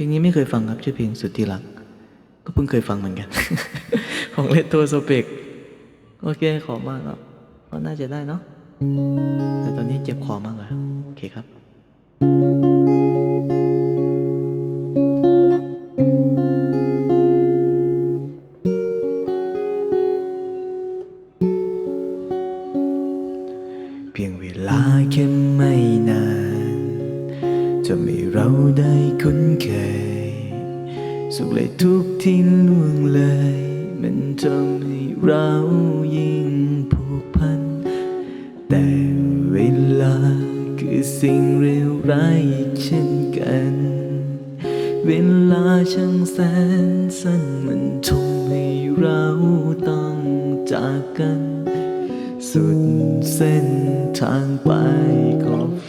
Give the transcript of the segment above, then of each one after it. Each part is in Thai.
ลงนี้ไม่เคยฟังครับ ชื่อเพลงสุดที่รัก ก็เพิ่งเคยฟังเหมือนกัน ของเลตโตโซเปกโอเคขอมากครับก็น่าจะได้เนาะแต่ตอนนี้เจ็บคอมากเลยโอเคครับ เพียงเวลาแค่ไม่นาน จะไม่เราได้คุ้นเคย สุขเลยทุกข์ที่ล่วงเลย มันทำให้เรายิ่งผูกพัน แต่เวลาคือสิ่งเร็วร้ายอีกเช่นกัน เวลาช่างแสนสั้นมันทำให้เราต้องจากกัน สุดเส้นทางไป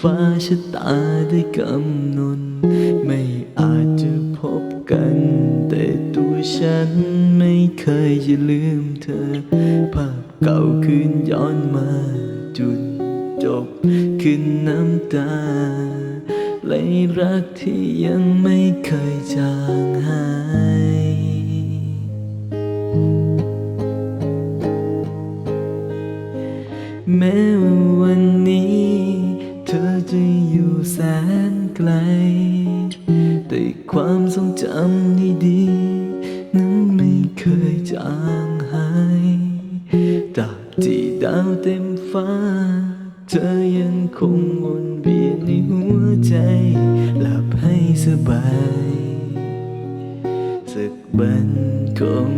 ฟ้าชะตาได้กำหนดไม่อาจจะพบกัน แต่ตัวฉันไม่เคยจะลืมเธอ ภาพเก่าคืนย้อนมาจุดจบคือน้ำตาแลรักที่ยังไม่เคยจางหายแม้วันนี้ แสนไกล แต่ความทรงจำดีๆนั้นไม่เคยจางหายตราบที่ดาวเต็มฟ้า เธอยังคงวนเวียนในหัวใจ หลับให้สบาย สักวันคง